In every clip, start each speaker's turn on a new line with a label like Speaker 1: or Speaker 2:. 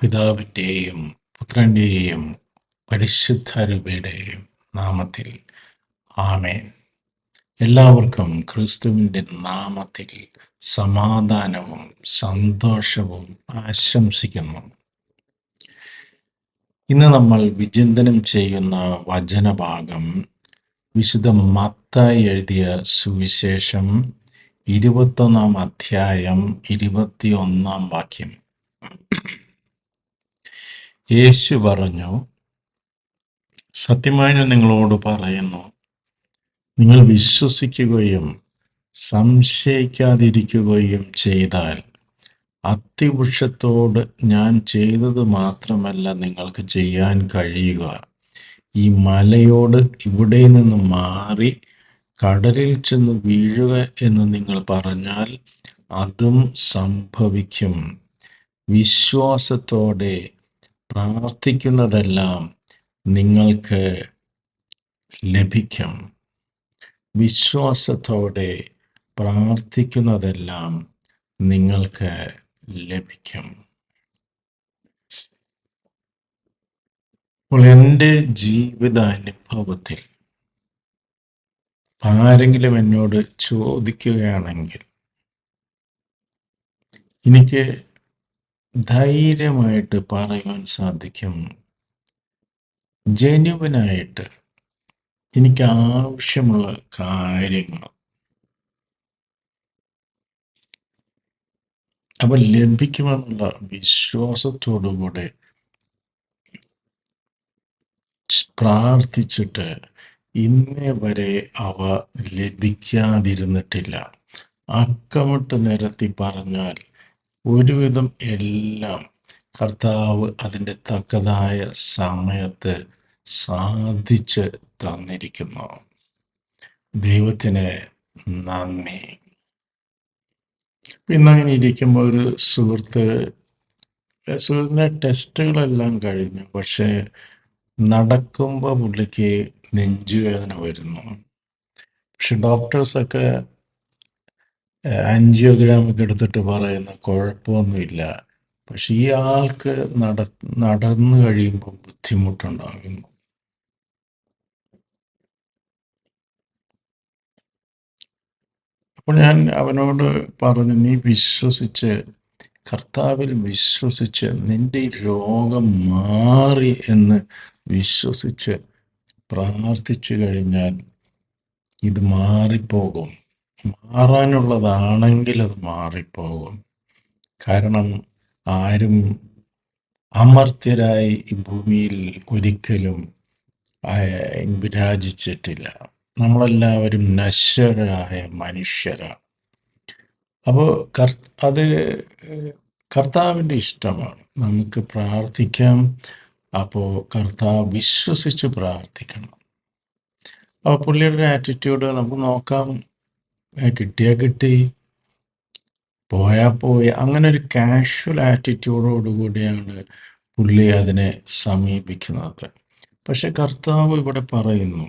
Speaker 1: പിതാവിന്റെയും പുത്രന്റെയും പരിശുദ്ധരുപയുടെയും നാമത്തിൽ. ആമേൻ. എല്ലാവർക്കും ക്രിസ്തുവിന്റെ നാമത്തിൽ സമാധാനവും സന്തോഷവും ആശംസിക്കുന്നു. ഇന്ന് നമ്മൾ വിചിന്തനം ചെയ്യുന്ന വചനഭാഗം വിശുദ്ധ മത്തായി എഴുതിയ സുവിശേഷം ഇരുപത്തൊന്നാം അധ്യായം ഇരുപത്തിയൊന്നാം വാക്യം. യേശു പറഞ്ഞു സത്യമായി ഞാൻ നിങ്ങളോട് പറയുന്നു നിങ്ങൾ വിശ്വസിക്കുകയും സംശയിക്കാതിരിക്കുകയും ചെയ്താൽ അത്തിവൃക്ഷത്തോട് ഞാൻ ചെയ്തത് മാത്രമല്ല നിങ്ങൾക്ക് ചെയ്യാൻ കഴിയുക. ഈ മലയോട് ഇവിടെ നിന്ന് മാറി കടലിൽ ചെന്ന് വീഴുക എന്ന് നിങ്ങൾ പറഞ്ഞാൽ അതും സംഭവിക്കും. വിശ്വാസത്തോടെ പ്രാർത്ഥിക്കുന്നതെല്ലാം നിങ്ങൾക്ക് ലഭിക്കും. വിശ്വാസത്തോടെ പ്രാർത്ഥിക്കുന്നതെല്ലാം നിങ്ങൾക്ക് ലഭിക്കും. അപ്പോൾ എന്റെ ജീവിതാനുഭവത്തിൽ ആരെങ്കിലും എന്നോട് ചോദിക്കുകയാണെങ്കിൽ എനിക്ക് ധൈര്യമായിട്ട് പറയുവാൻ സാധിക്കും. ജനുവനായിട്ട് എനിക്ക് ആവശ്യമുള്ള കാര്യങ്ങൾ. അവ ലഭിക്കുമെന്നുള്ള വിശ്വാസത്തോടുകൂടെ പ്രാർത്ഥിച്ചിട്ട് ഇന്നേ വരെ അവ ലഭിക്കാതിരുന്നിട്ടില്ല. അക്കമിട്ട് നിരത്തി പറഞ്ഞാൽ ഒരുവിധം എല്ലാം കർത്താവ് അതിന്റെ തക്കതായ സമയത്ത് സാധിച്ച് തന്നിരിക്കുന്നു. ദൈവത്തിന് നന്ദി. ഇന്നങ്ങനെ ഇരിക്കുമ്പോൾ ഒരു സുഹൃത്ത് സുഹൃത്തിന്റെ ടെസ്റ്റുകളെല്ലാം കഴിഞ്ഞു. പക്ഷേ നടക്കുമ്പോൾ പുള്ളിക്ക് നെഞ്ചുവേദന വരുന്നു. പക്ഷെ ഡോക്ടേഴ്സൊക്കെ ആൻജിയോഗ്രാമൊക്കെ എടുത്തിട്ട് പറയുന്ന കുഴപ്പമൊന്നുമില്ല. പക്ഷെ ഈ ആൾക്ക് നട നടന്നു കഴിയുമ്പോൾ ബുദ്ധിമുട്ടുണ്ടാകുന്നു. അപ്പോൾ ഞാൻ അവനോട് പറഞ്ഞു നീ വിശ്വസിച്ച് കർത്താവിൽ വിശ്വസിച്ച് നിന്റെ രോഗം മാറി എന്ന് വിശ്വസിച്ച് പ്രാർത്ഥിച്ചു കഴിഞ്ഞാൽ ഇത് മാറിപ്പോകും. മാറാനുള്ളതാണെങ്കിൽ അത് മാറിപ്പോകും. കാരണം ആരും അമർത്യരായി ഈ ഭൂമിയിൽ ഒരിക്കലും വിരാജിച്ചിട്ടില്ല. നമ്മളെല്ലാവരും നശ്വരായ മനുഷ്യരാണ്. അപ്പോൾ കർ അത് കർത്താവിന്റെ ഇഷ്ടമാണ്. നമുക്ക് പ്രാർത്ഥിക്കാം. അപ്പോൾ കർത്താവ് വിശ്വസിച്ച് പ്രാർത്ഥിക്കണം. അപ്പോൾ പുള്ളിയുടെ ആറ്റിറ്റ്യൂഡ് നമുക്ക് നോക്കാം. കിട്ടിയാൽ കിട്ടി. പോയാൽ പോയി. അങ്ങനെ ഒരു കാഷ്വൽ ആറ്റിറ്റ്യൂഡോടുകൂടിയാണ് പുള്ളി അതിനെ സമീപിക്കുന്നത്. പക്ഷെ കർത്താവ് ഇവിടെ പറയുന്നു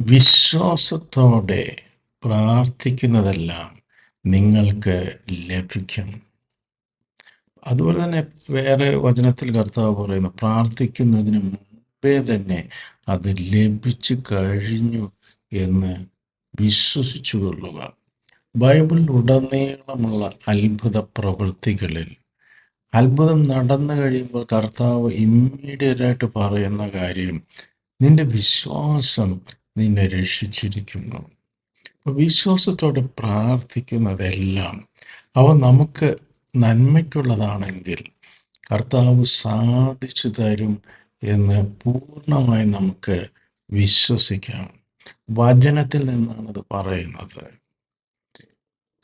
Speaker 1: വിശ്വാസത്തോടെ പ്രാർത്ഥിക്കുന്നതെല്ലാം നിങ്ങൾക്ക് ലഭിക്കും. അതുപോലെ തന്നെ വേറെ വചനത്തിൽ കർത്താവ് പറയുന്നു പ്രാർത്ഥിക്കുന്നതിന് മുമ്പേ തന്നെ അത് ലഭിച്ചു കഴിഞ്ഞു എന്ന് വിശ്വസിച്ചു കൊള്ളുക ബൈബിളിൽ ഉടനീളമുള്ള അത്ഭുത പ്രവൃത്തികളിൽ അത്ഭുതം നടന്നു കഴിയുമ്പോൾ കർത്താവ് ഇമ്മീഡിയറ്റായിട്ട് പറയുന്ന കാര്യം നിന്റെ വിശ്വാസം നിന്നെ രക്ഷിച്ചിരിക്കുന്നു. വിശ്വാസത്തോടെ പ്രാർത്ഥിക്കുന്നതെല്ലാം അവ നമുക്ക് നന്മയ്ക്കുള്ളതാണെങ്കിൽ കർത്താവ് സാധിച്ചു തരും എന്ന് പൂർണമായി നമുക്ക് വിശ്വസിക്കാം. വചനത്തിൽ നിന്നാണ് അത് പറയുന്നത്.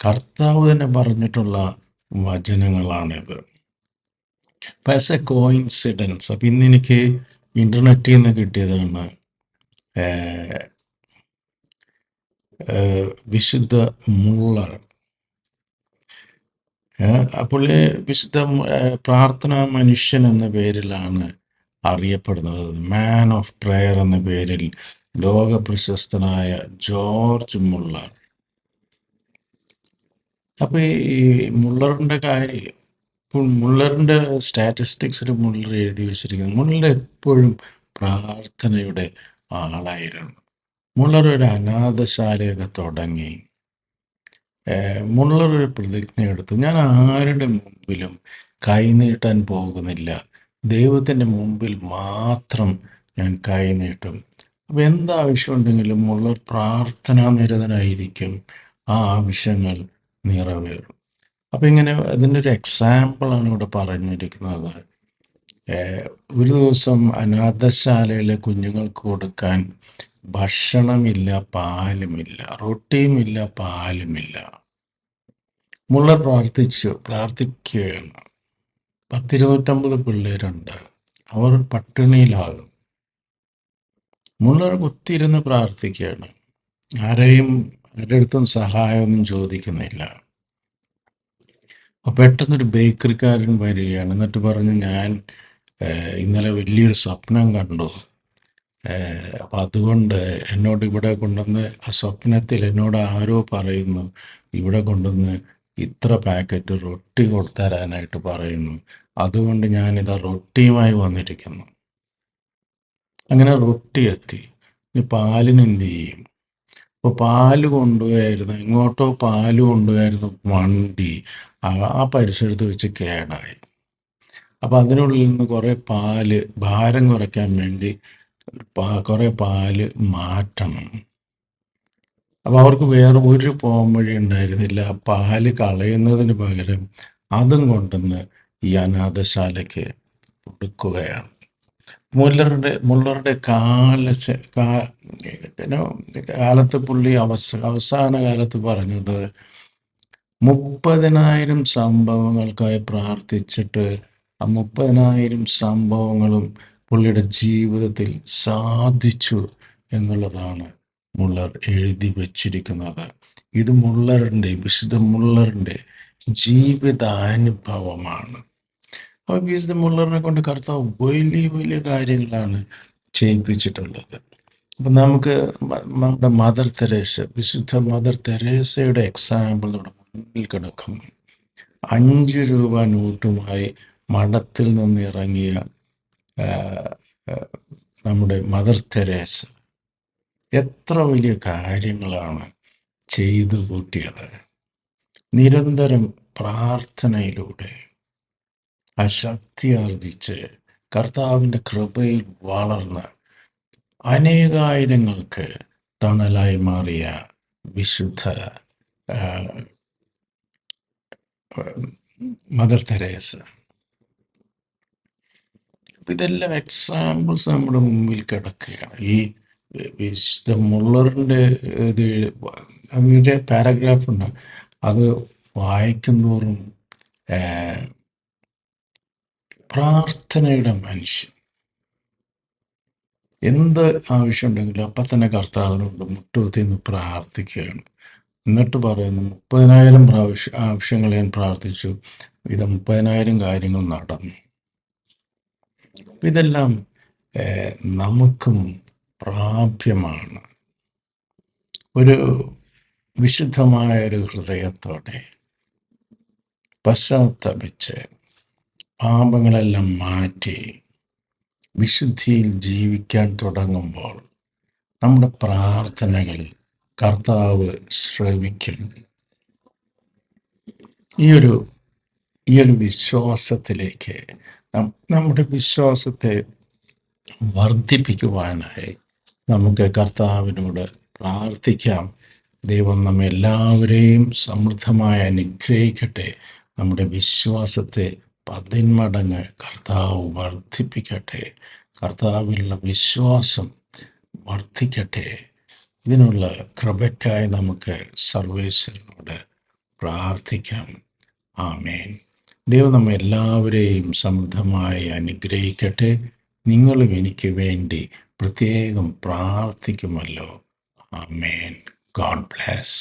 Speaker 1: കർത്താവ് തന്നെ പറഞ്ഞിട്ടുള്ള വചനങ്ങളാണിത്. പസ് എ കോയിൻസിഡൻസ് അപ്പം ഇന്ന് എനിക്ക് ഇന്റർനെറ്റിൽ നിന്ന് കിട്ടിയതാണ് വിശുദ്ധ മുള്ളർ. അപ്പോൾ വിശുദ്ധ പ്രാർത്ഥന മനുഷ്യൻ എന്ന പേരിലാണ് അറിയപ്പെടുന്നത്. മാൻ ഓഫ് പ്രയർ എന്ന പേരിൽ ലോക പ്രശസ്തനായ ജോർജ് മുള്ളർ. അപ്പൊ ഈ മുള്ളറിന്റെ കാര്യം മുള്ളറിന്റെ സ്റ്റാറ്റിസ്റ്റിക്സിൽ മുള്ളർ എഴുതി വെച്ചിരിക്കുന്നു മുള്ളർ എപ്പോഴും പ്രാർത്ഥനയുടെ ആളായിരുന്നു. മുള്ളർ ഒരു അനാഥശാലയൊക്കെ തുടങ്ങി. മുള്ളർ ഒരു പ്രതിജ്ഞ എടുത്തു. ഞാൻ ആരുടെ മുമ്പിലും കൈനീട്ടാൻ പോകുന്നില്ല. ദൈവത്തിന്റെ മുമ്പിൽ മാത്രം ഞാൻ കൈനീട്ടും അപ്പോൾ എന്താവശ്യമുണ്ടെങ്കിലും ഉള്ള പ്രാർത്ഥനാ നിരതനായിരിക്കും. ആ ആവശ്യങ്ങൾ നിറവേറും. അപ്പം ഇങ്ങനെ അതിന്റെ ഒരു എക്സാമ്പിളാണ് ഇവിടെ പറഞ്ഞിരിക്കുന്നത്. ഒരു ദിവസം അനാഥശാലയിലെ കുഞ്ഞുങ്ങൾക്ക് കൊടുക്കാൻ ഭക്ഷണമില്ല പാലുമില്ല റൊട്ടിയുമില്ല പാലുമില്ല. മുള്ളർ പ്രാർത്ഥിച്ചു പ്രാർത്ഥിക്കുകയാണ്. പത്തിരുന്നൂറ്റമ്പത് പിള്ളേരുണ്ട്. അവർ പട്ടിണിയിലാകും. മുള്ളർ കുത്തിയിരുന്ന് പ്രാർത്ഥിക്കുകയാണ്. ആരെയും ആരുടെ അടുത്തും സഹായമൊന്നും ചോദിക്കുന്നില്ല. അപ്പോൾ പെട്ടെന്നൊരു ബേക്കറിക്കാരൻ വരികയാണ്. എന്നിട്ട് പറഞ്ഞു ഞാൻ ഇന്നലെ വലിയൊരു സ്വപ്നം കണ്ടു. അപ്പം അതുകൊണ്ട് എന്നോട് ഇവിടെ കൊണ്ടുവന്ന് ആ സ്വപ്നത്തിൽ എന്നോട് ആരോ പറയുന്നു ഇവിടെ കൊണ്ടുവന്ന് ഇത്ര പാക്കറ്റ് റൊട്ടി കൊടുത്തരാനായിട്ട് പറയുന്നു. അതുകൊണ്ട് ഞാനിതാ റൊട്ടിയുമായി വന്നിരിക്കുന്നു. അങ്ങനെ റൊട്ടി എത്തി. ഇനി പാലിന് എന്ത് ചെയ്യും? അപ്പോൾ പാൽ കൊണ്ടുപോയായിരുന്നു. എങ്ങോട്ടോ പാൽ കൊണ്ടുപോയായിരുന്നു വണ്ടി. ആ പരിസരത്ത് വെച്ച് കേടായി. അപ്പം അതിനുള്ളിൽ നിന്ന് കുറേ പാൽ ഭാരം കുറയ്ക്കാൻ വേണ്ടി കുറേ പാൽ മാറ്റണം. അപ്പോൾ അവർക്ക് വേറെ ഒരു പോകാൻ വഴി ഉണ്ടായിരുന്നില്ല. പാൽ കളയുന്നതിന് പകരം അതും കൊണ്ടുവന്ന് ഈ അനാഥശാലയ്ക്ക് കൊടുക്കുകയാണ്. മുല്ലറുടെ മുള്ളറുടെ കാലശ കാ കാലത്ത് പുള്ളി അവസ അവസാന കാലത്ത് പറഞ്ഞത് മുപ്പതിനായിരം സംഭവങ്ങൾക്കായി പ്രാർത്ഥിച്ചിട്ട് ആ മുപ്പതിനായിരം സംഭവങ്ങളും പുള്ളിയുടെ ജീവിതത്തിൽ സാധിച്ചു എന്നുള്ളതാണ് മുള്ളർ എഴുതി വച്ചിരിക്കുന്നത്. ഇത് മുള്ളറിന്റെ വിശുദ്ധ മുള്ളറിന്റെ ജീവിതാനുഭവമാണ്. അപ്പോൾ വിശുദ്ധ മുള്ളറിനെ കൊണ്ട് കർത്താവ് വലിയ വലിയ കാര്യങ്ങളാണ് ചെയ്യിപ്പിച്ചിട്ടുള്ളത്. അപ്പം നമുക്ക് നമ്മുടെ മദർ തെരേസ വിശുദ്ധ മദർ തെരേസയുടെ എക്സാമ്പിൾ നമ്മുടെ മുന്നിൽ കിടക്കും. അഞ്ച് രൂപ നോട്ടുമായി മഠത്തിൽ നിന്ന് ഇറങ്ങിയ നമ്മുടെ മദർ തെരേസ. എത്ര വലിയ കാര്യങ്ങളാണ് ചെയ്തു കൂട്ടിയത്. നിരന്തരം പ്രാർത്ഥനയിലൂടെ ആ ശക്തി ആർജിച്ച് കർത്താവിന്റെ കൃപയിൽ വളർന്ന് അനേകായിരങ്ങൾക്ക് തണലായി മാറിയ വിശുദ്ധ മദർ തെരേസ. ഇതെല്ലാം എക്സാമ്പിൾസ് നമ്മുടെ മുമ്പിൽ കിടക്കുകയാണ്. ഈ വിശുദ്ധ മുള്ളറിന്റെ ഇത് അതിന്റെ പാരഗ്രാഫ് ഉണ്ട്. അത് വായിക്കുന്തോറും പ്രാർത്ഥനയുടെ മനുഷ്യൻ. എന്ത് ആവശ്യമുണ്ടെങ്കിലും അപ്പം തന്നെ കർത്താവിനോട് മുട്ടുകുത്തി നിന്ന് പ്രാർത്ഥിക്കുകയാണ്. എന്നിട്ട് പറയുന്നു മുപ്പതിനായിരം പ്രാവശ്യ ആവശ്യങ്ങൾ ഞാൻ പ്രാർത്ഥിച്ചു. ഇത് മുപ്പതിനായിരം കാര്യങ്ങൾ നടന്നു. ഇതെല്ലാം നമുക്കും പ്രാപ്യമാണ്. ഒരു വിശുദ്ധമായ ഒരു ഹൃദയത്തോടെ പശ്ചാത്തപിച്ച് പാപങ്ങളെല്ലാം മാറ്റി വിശുദ്ധിയിൽ ജീവിക്കാൻ തുടങ്ങുമ്പോൾ നമ്മുടെ പ്രാർത്ഥനകൾ കർത്താവ് ശ്രവിക്കും ഈ ഒരു ഈ ഒരു വിശ്വാസത്തിലേക്ക് നമ്മുടെ വിശ്വാസത്തെ വർദ്ധിപ്പിക്കുവാനായി നമുക്ക് കർത്താവിനോട് പ്രാർത്ഥിക്കാം. ദൈവം നമ്മെ എല്ലാവരെയും സമൃദ്ധമായി അനുഗ്രഹിക്കട്ടെ. നമ്മുടെ വിശ്വാസത്തെ പതിന്മടങ്ങ് കർത്താവ് വർദ്ധിപ്പിക്കട്ടെ. കർത്താവിലുള്ള വിശ്വാസം വർദ്ധിക്കട്ടെ. ഇതിനുള്ള കൃപയ്ക്കായി നമുക്ക് സർവേശ്വരനോട് പ്രാർത്ഥിക്കാം. ആമേൻ. ദൈവം നമ്മെ എല്ലാവരെയും സമൃദ്ധമായി അനുഗ്രഹിക്കട്ടെ. നിങ്ങളും എനിക്ക് വേണ്ടി പ്രത്യേകം പ്രാർത്ഥിക്കുമല്ലോ ആ ആമേൻ ഗോഡ് ബ്ലാസ്